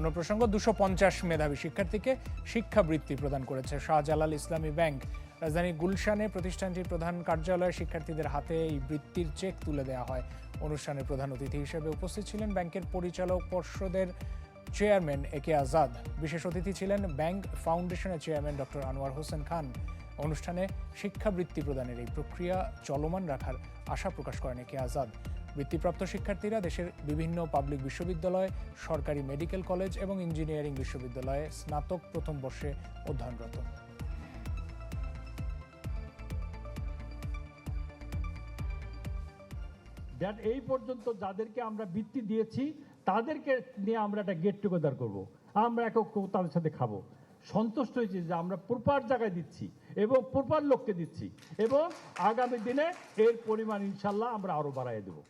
অন্য প্রসঙ্গ, দুশো পঞ্চাশ মেধাবী শিক্ষার্থীকে শিক্ষাবৃত্তি প্রদান করেছে শাহজালাল ইসলামী ব্যাংক। রাজধানী গুলশানে প্রতিষ্ঠানটির প্রধান কার্যালয়ে শিক্ষার্থীদের হাতে এই বৃত্তির চেক তুলে দেওয়া হয়। অনুষ্ঠানে প্রধান অতিথি হিসেবে উপস্থিত ছিলেন ব্যাংকের পরিচালক পর্ষদের চেয়ারম্যান এ কে আজাদ। বিশেষ অতিথি ছিলেন ব্যাংক ফাউন্ডেশনের চেয়ারম্যান ডক্টর আনোয়ার হোসেন খান। অনুষ্ঠানে শিক্ষাবৃত্তি প্রদানের এই প্রক্রিয়া চলমান রাখার আশা প্রকাশ করেন এ কে আজাদ। বৃত্তিপ্রাপ্ত শিক্ষার্থীরা দেশের বিভিন্ন পাবলিক বিশ্ববিদ্যালয়, সরকারি মেডিকেল কলেজ এবং ইঞ্জিনিয়ারিং বিশ্ববিদ্যালয়ে স্নাতক প্রথম বর্ষে অধ্যয়নরত। এই পর্যন্ত যাদেরকে আমরা বৃত্তি দিয়েছি, তাদেরকে নিয়ে আমরা একটা গেট টুগেদার করব। আমরা একক তাদের সাথে খাব। সন্তুষ্ট হয়েছি যে আমরা প্রপার জায়গায় দিচ্ছি এবং প্রপার লোককে দিচ্ছি এবং আগামী দিনে এর পরিমাণ ইনশাল্লাহ আমরা আরও বাড়াই দেবো।